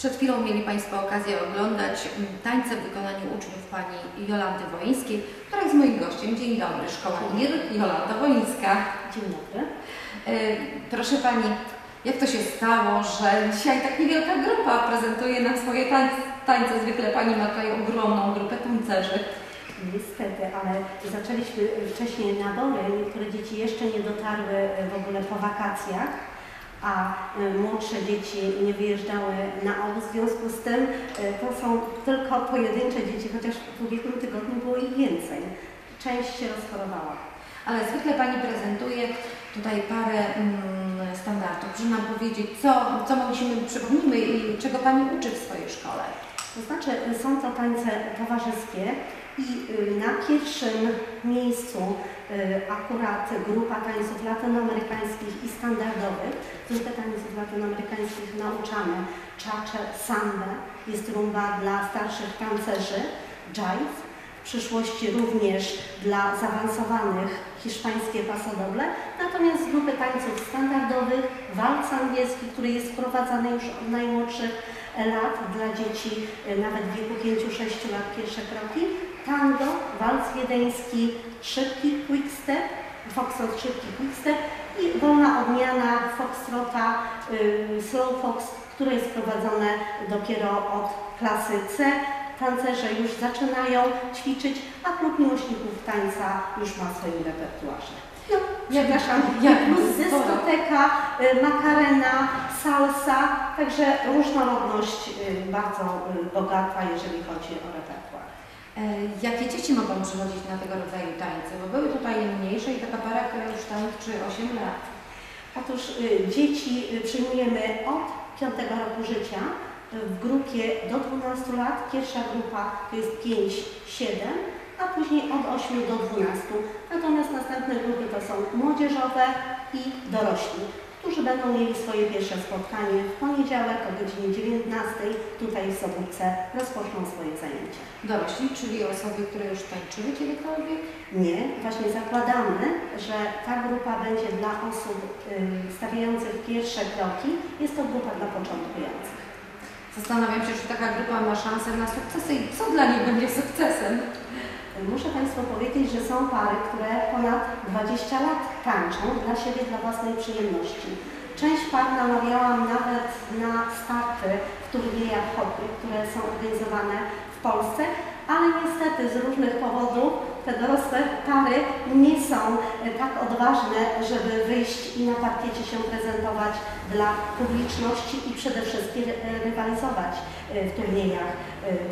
Przed chwilą mieli Państwo okazję oglądać mm, tańce w wykonaniu uczniów Pani Jolanty Wońskiej, która jest moim gościem. Dzień dobry, Szkoła IR, Jolanta Wońska. Dzień dobry. E, Proszę Pani, jak to się stało, że dzisiaj tak niewielka grupa prezentuje nam swoje tańce? tańce? Zwykle Pani ma tutaj ogromną grupę tancerzy. Niestety, ale zaczęliśmy wcześniej nabory. Niektóre dzieci jeszcze nie dotarły w ogóle po wakacjach, a y, młodsze dzieci nie wyjeżdżały na obóz. W związku z tym y, to są tylko pojedyncze dzieci, chociaż w ubiegłym tygodniu było ich więcej. Część się rozchorowała. Ale zwykle Pani prezentuje tutaj parę mm, standardów. Proszę nam powiedzieć, co, co musimy, przypomnijmy i czego Pani uczy w swojej szkole. To znaczy y, są to tańce towarzyskie i y, na pierwszym miejscu y, akurat grupa tańców latynoamerykańskich i standardowych. Grupę tańców latynoamerykańskich nauczamy. Czacze, sambę, jest rumba dla starszych tancerzy, jive, w przyszłości również dla zaawansowanych hiszpańskie pasodoble, natomiast grupy tańców standardowych walc angielski, który jest wprowadzany już od najmłodszych lat dla dzieci y, nawet w wieku 5-6 lat pierwsze kroki, tango, walc wiedeński, szybki quick step, foxtrot szybki quick step i wolna odmiana foxtrota y, slow fox, które jest prowadzone dopiero od klasy C. Tancerze już zaczynają ćwiczyć, a klub miłośników tańca już ma w swoim repertuarze. No, przepraszam, jak plus dyskoteka, y, makarena, salsa, także różnorodność y, bardzo bogata, jeżeli chodzi o repertuar. E, Jakie dzieci mogą przychodzić na tego rodzaju tańce? Bo były tutaj mniejsze i taka para, która już tańczy 8 lat. Otóż y, dzieci y, przyjmujemy od 5 roku życia w grupie do 12 lat. Pierwsza grupa to jest 5-7, a później od 8 do 12. Natomiast następne grupy to są młodzieżowe i dorośli, którzy będą mieli swoje pierwsze spotkanie w poniedziałek o godzinie 19 tutaj w Sobótce rozpoczną swoje zajęcia. Dorośli, czyli osoby, które już tańczyły kiedykolwiek. Nie, właśnie zakładamy, że ta grupa będzie dla osób y, stawiających pierwsze kroki. Jest to grupa dla początkujących. Zastanawiam się, czy taka grupa ma szansę na sukcesy i co dla niej będzie sukcesem. Muszę Państwu powiedzieć, że są pary, które ponad 20 lat tańczą dla siebie, dla własnej przyjemności. Część par namawiałam nawet na starty w turniejach hockey, które są organizowane w Polsce, ale niestety z różnych powodów te dorosłe pary nie są e, tak odważne, żeby wyjść i na parkiecie się prezentować dla publiczności i przede wszystkim e, rywalizować e, w turniejach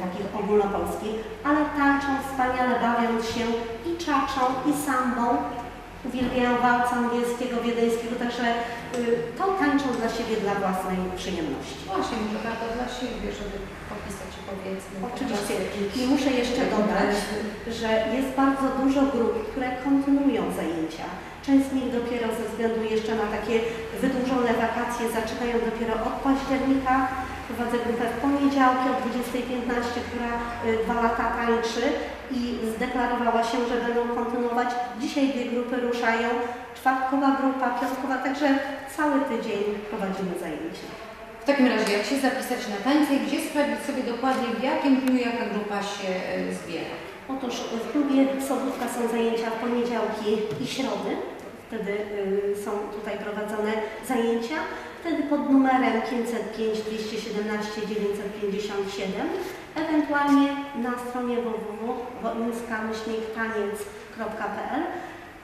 takich ogólnopolskich, ale tańczą wspaniale, bawiąc się i czaczą, i sambą. Uwielbiają walca angielskiego, wiedeńskiego, także y, to tańczą dla siebie, dla własnej przyjemności. Właśnie, może warto dla siebie, żeby popisać i powiedzmy. Oczywiście. I muszę jeszcze dodać, że jest bardzo dużo grup, które kontynuują zajęcia. Część z nich dopiero ze względu jeszcze na takie wydłużone wakacje zaczynają dopiero od października. Prowadzę grupę w poniedziałki o 20.15, która y, dwa lata tańczy i zdeklarowała się, że będą kontynuować. Dzisiaj dwie grupy ruszają, czwartkowa grupa, piątkowa, także cały tydzień prowadzimy zajęcia. W takim razie, jak się zapisać na tańce i gdzie sprawdzić sobie dokładnie, w jakim dniu jaka grupa się e, zbiera? Otóż w klubie Sobótka są zajęcia w poniedziałki i środy. Wtedy y, są tutaj prowadzone zajęcia. Wtedy pod numerem 505 217 957. Ewentualnie na stronie www.woinska-taniec.pl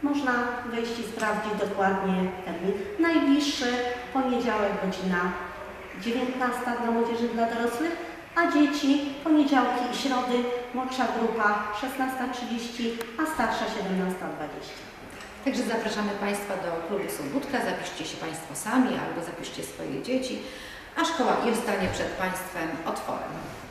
można wejść i sprawdzić dokładnie termin. Najbliższy poniedziałek godzina 19 dla młodzieży dla dorosłych, a dzieci poniedziałki i środy, młodsza grupa 16.30, a starsza 17.20. Także zapraszamy Państwa do klubu Sobótka, zapiszcie się Państwo sami albo zapiszcie swoje dzieci, a szkoła IR stanie przed Państwem otworem.